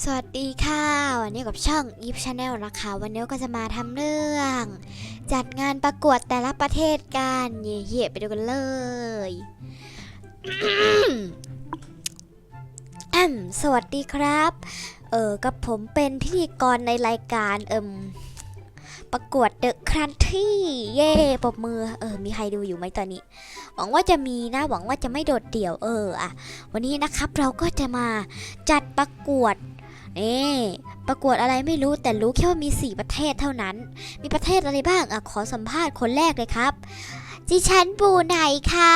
สวัสดีค่ะ วันนี้กับช่องอีฟชาแนลนะคะ วันนี้ก็จะมาทำเรื่อง จัดงานประกวดแต่ละประเทศกันเย่ๆไปดูกันเลยอืมสวัสดีครับ เออกับผมเป็นพิธีกรในรายการเอิมประกวดเดอะครันที่เย่ปบมือ เออ มีใครดูอยู่ไหมตอนนี้ หวังว่าจะมีนะ หวังว่าจะไม่โดดเดี่ยว เอออะวันนี้นะครับเราก็จะมาจัดประกวด นี่ประกวดอะไรไม่รู้แต่รู้แค่ว่ามี 4 ประเทศเท่านั้น มีประเทศอะไรบ้างอะขอสัมภาษณ์คนแรกเลยครับดิฉันบูไนค่ะ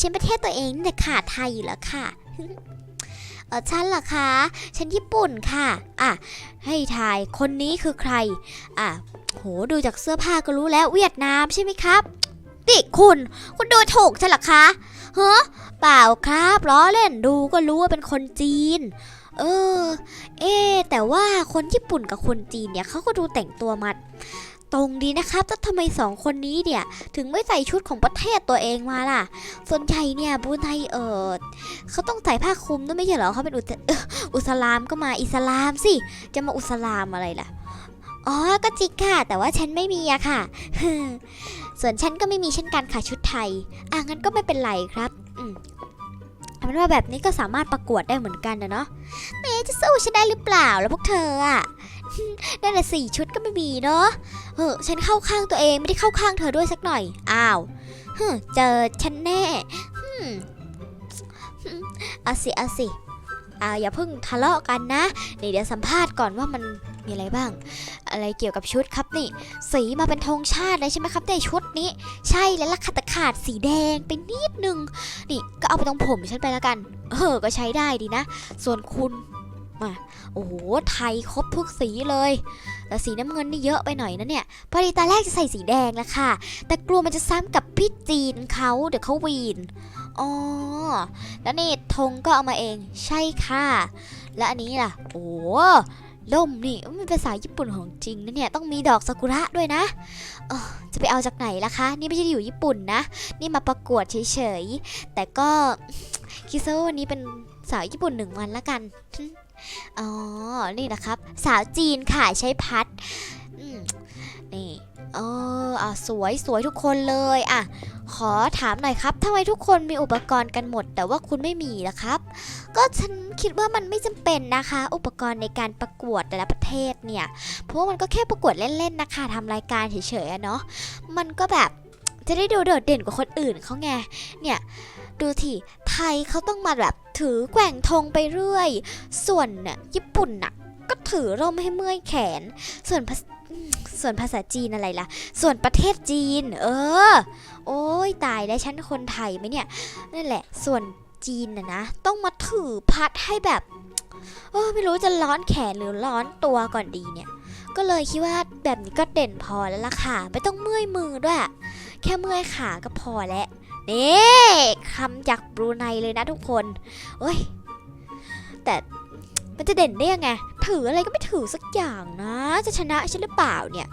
ฉันประเทศตัวเองนี่แต่ขาไทยอยู่แล้วค่ะเออฉันเหรอคะฉันญี่ปุ่นค่ะ อะ ให้ทายคนนี้คือใคร อะ โหดูจากเสื้อผ้าก็รู้แล้วเวียดนามใช่ไหมครับติคุณ คุณดูถูกฉันเหรอคะเฮ้เปล่าครับล้อเล่นดูก็รู้ว่าเป็นคนจีน เออ เอ๊แต่ว่าคนญี่ปุ่นกับคนจีนเนี่ยเขาก็ดูแต่งตัวมาตรงดีนะครับแต่ทำไมสองคนนี้เนี่ย ถึงไม่ใส่ชุดของประเทศตัวเองมาล่ะ ส่วนใหญ่เนี่ยบรูไนเออเขาต้องใส่ผ้าคลุมด้วยไม่ใช่เหรอเขาเป็นอุตเอ่ออุสลามก็มาอิสลามสิ จะมาอุสลามอะไรล่ะ อ๋อ ก็จริงค่ะ แต่ว่าฉันไม่มีอะค่ะ ส่วนฉันก็ไม่มีเช่นกันค่ะชุดไทย อะงั้นก็ไม่เป็นไรครับ อืม เป็นว่าแบบนี้ก็สามารถประกวดได้เหมือนกันนะเนาะเมย์จะสู้ฉันได้หรือเปล่าแล้วพวกเธออะนั่นแหละสี่ชุดก็ไม่มีเนาะเออฉันเข้าข้างตัวเองไม่ได้เข้าข้างเธอด้วยสักหน่อย อ้าวฮึมเจอฉันแน่เอาสิเอาสิอ่าอย่าเพิ่งทะเลาะกันนะนี่เดี๋ยวสัมภาษณ์ก่อนว่ามันมีอะไรบ้าง อะไรเกี่ยวกับชุดครับนี่ สีมาเป็นธงชาติเลยใช่ไหมครับในชุดนี้ ใช่แล้วล่ะค่ะแต่ ขาดสีแดงไปนิดนึง นี่ก็เอาไปตรงผมฉันไปแล้วกัน เออ ก็ใช้ได้ดีนะ ส่วนคุณมา โอ้โห ไทยครบทุกสีเลย แต่สีน้ำเงินนี่เยอะไปหน่อยนะเนี่ย พอดีตาแรกจะใส่สีแดงแล้วค่ะ แต่กลัวมันจะซ้ำกับพี่จีนเขาเดี๋ยวเขาวีน อ๋อ แล้วนี่ธงก็เอามาเอง ใช่ค่ะ และอันนี้ล่ะ โอ้ ล่มนี่มันเป็นภาษาญี่ปุ่นของจริงนะเนี่ยต้องมีดอกซากุระด้วยนะออจะไปเอาจากไหนล่ะคะ นี่ไม่ใช่อยู่ญี่ปุ่นนะ นี่มาประกวดเฉยๆ แต่ก็คิดซะว่าวันนี้เป็นสาวญี่ปุ่นหนึ่งวันละกัน อ๋อ นี่นะครับ สาวจีนค่ะใช้พัดนี่ เอออะสวยสวยทุกคนเลยอะขอถามหน่อยครับทำไมทุกคนมีอุปกรณ์กันหมด แต่ว่าคุณไม่มีล่ะครับ ก็ฉันคิดว่ามันไม่จำเป็นนะคะ อุปกรณ์ในการประกวดแต่ละประเทศเนี่ย เพราะว่ามันก็แค่ประกวดเล่นๆนะคะทำรายการเฉยๆอะเนาะมันก็แบบจะได้ดูโดดเด่นกว่าคนอื่นเขาไง เนี่ยดูทีไทยเขาต้องมาแบบถือแกว่งธงไปเรื่อย ส่วนน่ญี่ปุ่นน่ะก็ถือร่มให้เมื่อยแขน ส่วน ส่วนภาษาจีนอะไรล่ะ ส่วนประเทศจีน เออ โอ้ยตายแล้วฉันคนไทยไหมเนี่ย นั่นแหละ ส่วนจีนนะนะ ต้องมาถือพัดให้แบบเออไม่รู้จะร้อนแขนหรือร้อนตัวก่อนดีเนี่ย ก็เลยคิดว่าแบบนี้ก็เด่นพอแล้วล่ะค่ะ ไม่ต้องเมื่อยมือด้วย แค่เมื่อยขาก็พอแล้วนี่คำจากบรูไนเลยนะทุกคนเอ้ย แต่ มันจะเด่นได้ยังไง ถืออะไรก็ไม่ถือสักอย่างนะ จะชนะฉันหรือเปล่าเนี่ย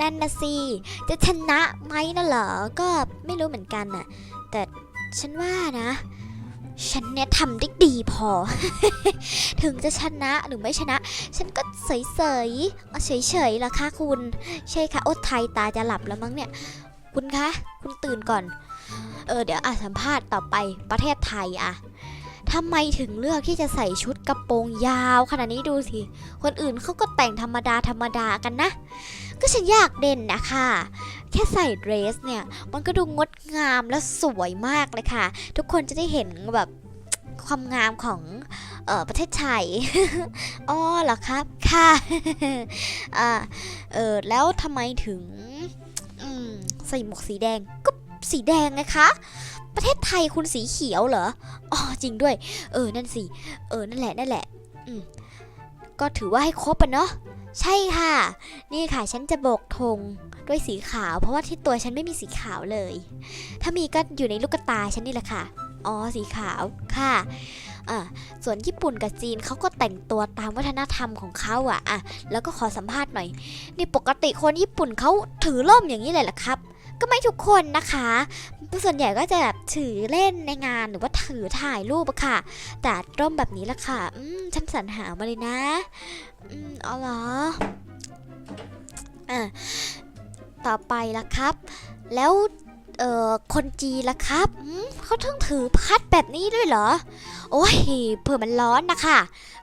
นั่นนะสิ จะชนะไหมนะเหรอ ก็ไม่รู้เหมือนกันน่ะ แต่ฉันว่านะ ฉันเนี่ยทำได้ดีพอ ถึงจะชนะหรือไม่ชนะ ฉันก็เฉยๆเอาเฉยๆละค่ะคุณ ใช่ค่ะโอ้ไทยตาจะหลับแล้วมั้งเนี่ย คุณคะ คุณตื่นก่อน เออเดี๋ยวอะสัมภาษณ์ต่อไปประเทศไทยอะ ทำไมถึงเลือกที่จะใส่ชุดกระโปรงยาวขนาดนี้ดูสิ คนอื่นเขาก็แต่งธรรมดาธรรมดากันนะ ก็ฉันอยากเด่นนะคะ แค่ใส่เดรสเนี่ย มันก็ดูงดงามและสวยมากเลยค่ะ ทุกคนจะได้เห็นแบบความงามของเออประเทศไทย อ๋อเหรอครับ ค่ะอ่าเออแล้วทำไมถึงอืมใส่หมวกสีแดง สีแดงไงคะ ประเทศไทยคุณสีเขียวเหรอ อ๋อจริงด้วย เออนั่นสิ เออนั่นแหละนั่นแหละอืมก็ถือว่าให้ครบอะเนาะ ใช่ค่ะ นี่ค่ะฉันจะโบกธงด้วยสีขาว เพราะว่าที่ตัวฉันไม่มีสีขาวเลย ถ้ามีก็อยู่ในลูกตาฉันนี่แหละค่ะ อ๋อสีขาวค่ะอ่าส่วนญี่ปุ่นกับจีนเขาก็แต่งตัวตามวัฒนธรรมของเขาอะอะ แล้วก็ขอสัมภาษณ์หน่อย นี่ปกติคนญี่ปุ่นเขาถือร่มอย่างนี้เลยเหรอครับ ก็ไม่ทุกคนนะคะ ส่วนใหญ่ก็จะแบบถือเล่นในงานหรือว่าถือถ่ายรูปอะค่ะ แต่ร่มแบบนี้ละค่ะ อืมฉันสรรหามาเลยนะ อืมเอาเหรออะต่อไปละครับ แล้วเอ่อคนจีละครับอืมเขาต้องถือพัดแบบนี้ด้วยเหรอ โอ้ยเผื่อมันร้อนนะคะ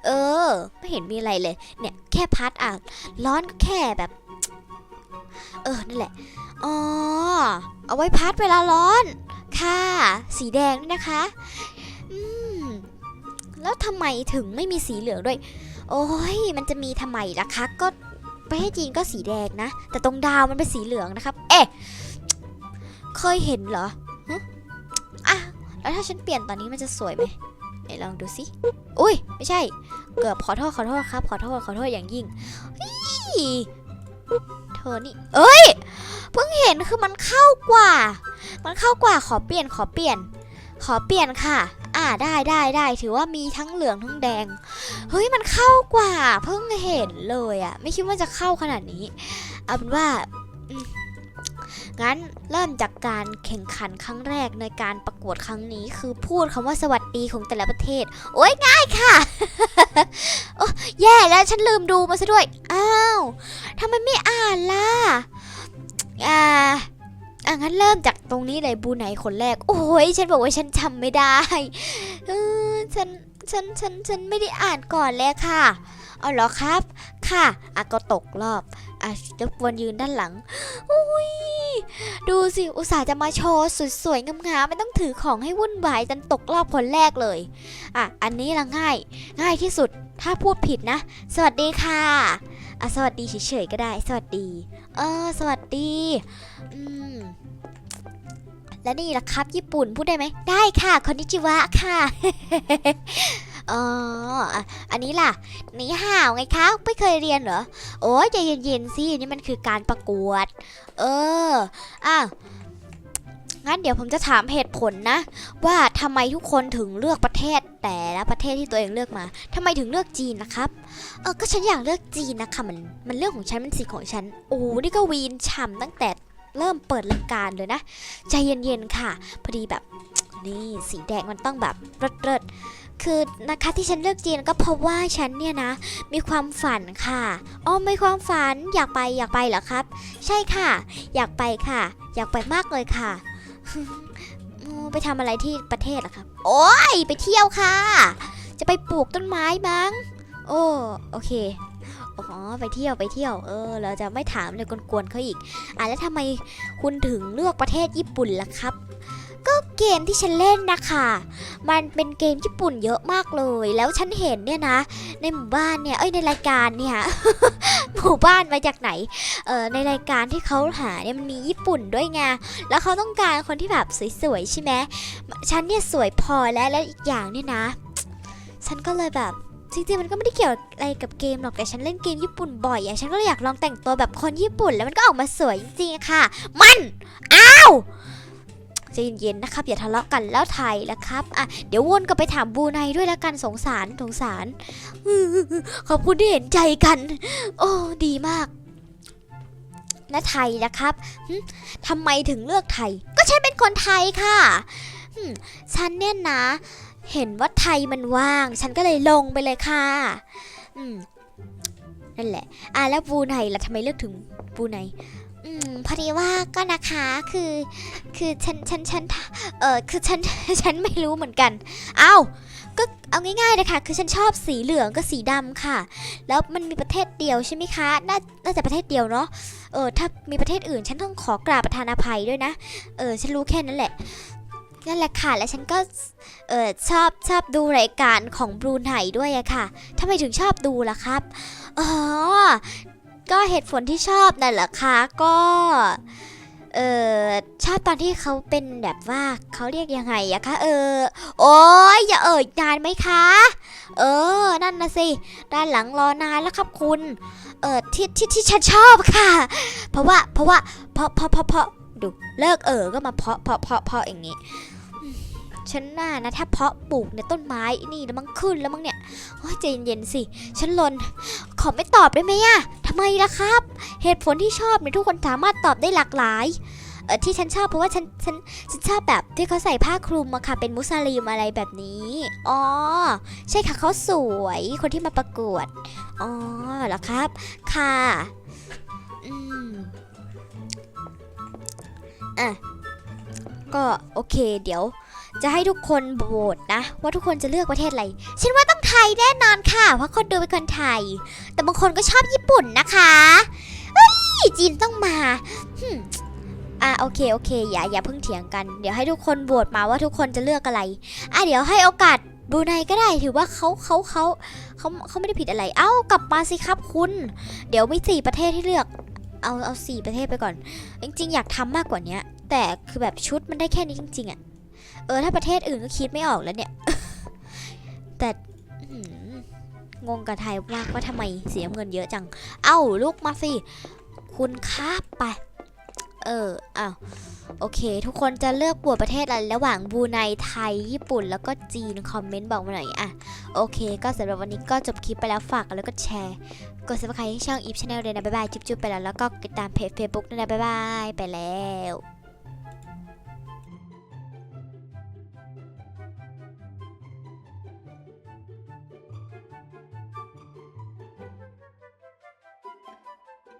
เออ ไม่เห็นมีอะไรเลย เนี่ยแค่พัดอะ ร้อนก็แค่แบบ เออ นั่นแหละ อ๋อ เอาไว้พัดเวลาร้อน ค่ะ สีแดงด้วยนะคะ อืม แล้วทำไมถึงไม่มีสีเหลืองด้วย โอ้ย มันจะมีทำไมล่ะคะ ก็ประเทศจีนก็สีแดงนะ แต่ตรงดาวมันเป็นสีเหลืองนะครับ เอ๊ะ เคยเห็นเหรออะ แล้วถ้าฉันเปลี่ยนตอนนี้มันจะสวยไหมไหนลองดูสิ อุ้ย ไม่ใช่ เกือบขอโทษขอโทษครับ ขอโทษขอโทษอย่างยิ่ง อี้เธอนี่ เอ้ย เพิ่งเห็นคือมันเข้ากว่า มันเข้ากว่าขอเปลี่ยนขอเปลี่ยน ขอเปลี่ยนค่ะ อ่าได้ได้ได้ถือว่ามีทั้งเหลืองทั้งแดง เฮ้ยมันเข้ากว่า เพิ่งเห็นเลยอะไม่คิดว่าจะเข้าขนาดนี้ เอาเป็นว่า งั้นเริ่มจากการแข่งขันครั้งแรกในการประกวดครั้งนี้ คือพูดคำว่าสวัสดีของแต่ละประเทศ โอ้ยง่ายค่ะ โอ้แย่แล้วฉันลืมดูมาซะด้วย อ้าวทำไมไม่อ่านล่ะ อ่าอะงั้นเริ่มจากตรงนี้เลยบูไหนคนแรก โอ้ยฉันบอกว่าฉันจำไม่ได้เออฉันฉันฉันฉันไม่ได้อ่านก่อนเลยค่ะ เอาเหรอครับ ค่ะอะก็ตกรอบ อะรบกวนยืนด้านหลังอุ้ยดูสิ อุตส่าห์จะมาโชว์สวยๆงามๆไม่ต้องถือของให้วุ่นวายจนตกรอบคนแรกเลย อะ อันนี้ละง่าย ง่ายที่สุด ถ้าพูดผิดนะ สวัสดีค่ะอะสวัสดีเฉยๆก็ได้ สวัสดี เออ สวัสดี อืม และนี่ล่ะครับ ญี่ปุ่นพูดได้ไหม ได้ค่ะคอนนิจิวะค่ะ อ๋อออันนี้ล่ะหนีห่าวไงคะไม่เคยเรียนเหรอ โอ้ยใจเย็นๆสินี่มันคือการประกวด เอออะงั้นเดี๋ยวผมจะถามเหตุผลนะ ว่าทำไมทุกคนถึงเลือกประเทศแต่ละประเทศที่ตัวเองเลือกมาทำไมถึงเลือกจีนนะครับ เออก็ฉันอยากเลือกจีนนะคะมันมันเรื่องของฉันมันสิทธิ์ของฉัน โอ้นี่ก็วีนฉ่ำตั้งแต่เริ่มเปิดรายการเลยนะ ใจเย็นๆค่ะ พอดีแบบ นี่สีแดงมันต้องแบบเริดๆคือนะคะที่ฉันเลือกจีนก็เพราะว่าฉันเนี่ยนะ มีความฝันค่ะอ๋อมีความฝันอยากไปอยากไปเหรอครับ ใช่ค่ะ อยากไปค่ะ อยากไปมากเลยค่ะไปทำอะไรที่ประเทศเหรอครับ โอ้ยไปเที่ยวค่ะ จะไปปลูกต้นไม้มั้งโอ้โอเคอ๋อไปเที่ยวไปเที่ยวเออ เราจะไม่ถามเลยกวนๆเขาอีกอะแล้วทำไมคุณถึงเลือกประเทศญี่ปุ่นล่ะครับ เกมที่ฉันเล่นนะคะ มันเป็นเกมญี่ปุ่นเยอะมากเลย แล้วฉันเห็นเนี่ยนะ ในหมู่บ้านเนี่ย เอ้ยในรายการเนี่ย หมู่บ้านมาจากไหน เอ่อในรายการที่เขาหาเนี่ยมันมีญี่ปุ่นด้วยไง แล้วเขาต้องการคนที่แบบสวยๆใช่ไหมฉันเนี่ยสวยพอแล้วแล้วอีกอย่างเนี่ยนะ ฉันก็เลยแบบจริงๆมันก็ไม่ได้เกี่ยวอะไรกับเกมหรอกแต่ฉันเล่นเกมญี่ปุ่นบ่อยอะฉันก็เลยอยากลองแต่งตัวแบบคนญี่ปุ่นแล้วมันก็ออกมาสวยจริงๆค่ะ มัน อ้าว ใจเย็นๆนะครับ อย่าทะเลาะกันแล้วไทยแล้วครับอะเดี๋ยววนกลับไปถามบูไนด้วยแล้วกันสงสารสงสารขอบคุณที่เห็นใจกัน โอ้ดีมาก และไทยนะครับทำไมถึงเลือกไทย ก็ฉันเป็นคนไทยค่ะฉันเนี่ยนะ เห็นว่าไทยมันว่าง ฉันก็เลยลงไปเลยค่ะ นั่นแหละ อะแล้วบูไนล่ะทำไมเลือกถึงบูไนอืมพอดีว่าก็นะคะคือคือฉันฉันฉันเออคือฉันฉันไม่รู้เหมือนกัน เอ้าก็เอาง่ายๆนะคะคือฉันชอบสีเหลืองกับสีดำค่ะ แล้วมันมีประเทศเดียวใช่ไหมคะน่าน่าจะประเทศเดียวเนาะเออถ้ามีประเทศอื่น ฉันต้องขอกราบประธานอภัยด้วยนะเออฉันรู้แค่นั้นแหละนั่นแหละค่ะ แล้วฉันก็เออชอบชอบดูรายการของบรูไนด้วยอะค่ะทำไมถึงชอบดูล่ะครับ อ๋อ ก็เหตุผลที่ชอบนั่นแหละค่ะก็ เออชอบตอนที่เขาเป็นแบบว่าเขาเรียกยังไงอะคะ เออ โอ้ยอย่าเอ่ยนานไหมคะ เออ นั่นนะสิ ด้านหลังรอนานแล้วครับคุณ เออที่ที่ที่ฉันชอบค่ะ เพราะว่าเพราะว่าเพราะเพราะเพราะเพราะดูเลิกเออก็มาเพาะเพาะเพาะเพาะอย่างนี้ ฉันน่านะถ้าเพาะปลูกในต้นไม้นี่แล้วมันขึ้นแล้วมั้งเนี่ยโอ้ยใจเย็นๆสิ ฉันลน ขอไม่ตอบได้ไหมอะทำไมล่ะครับ เหตุผลที่ชอบเนี่ยทุกคนสามารถตอบได้หลากหลายเออที่ฉันชอบเพราะว่าฉันฉันฉันชอบแบบที่เขาใส่ผ้าคลุมอะค่ะ เป็นมุสลิมอะไรแบบนี้ อ๋อ ใช่ค่ะเขาสวยคนที่มาประกวด อ๋อเหรอครับ ค่ะอืมอะก็โอเคเดี๋ยว จะให้ทุกคนโหวตนะ ว่าทุกคนจะเลือกประเทศอะไรฉันว่าต้องไทยแน่นอนค่ะ เพราะคนดูเป็นคนไทย แต่บางคนก็ชอบญี่ปุ่นนะคะเฮ้ยจีนต้องมาอะโอเคโอเคอย่าอย่าเพิ่งเถียงกัน เดี๋ยวให้ทุกคนโหวตมาว่าทุกคนจะเลือกอะไรอะเดี๋ยวให้โอกาสบูไนก็ได้ถือว่าเขาเขาเขาเขาเขาไม่ได้ผิดอะไร เอ้ากลับมาสิครับคุณ เดี๋ยวมีสี่ประเทศให้เลือก เอาเอาสี่ประเทศไปก่อน จริง ๆ อยากทำมากกว่านี้แต่คือแบบชุดมันได้แค่นี้จริง ๆอะ เออถ้าประเทศอื่นก็คิดไม่ออกแล้วเนี่ย แต่งงกับไทยมากว่าทำไมเสียเงินเยอะจัง เอ้าลูกมาสิ คุณครับไป เอออ้าวโอเค ทุกคนจะเลือกบวชประเทศอะไรระหว่างบูไนไทย ญี่ปุ่น แล้วก็จีน คอมเมนต์บอกมาหน่อยอะ โอเค ก็สำหรับวันนี้ก็จบคลิปไปแล้วฝากแล้วก็แชร์ กด subscribe ให้ช่อง Eve Channel เลยนะ บ๊ายบาย จุ๊บๆไปแล้ว แล้วก็ติดตามเพจ Facebook ด้วยนะ บ๊ายบาย ไปแล้ว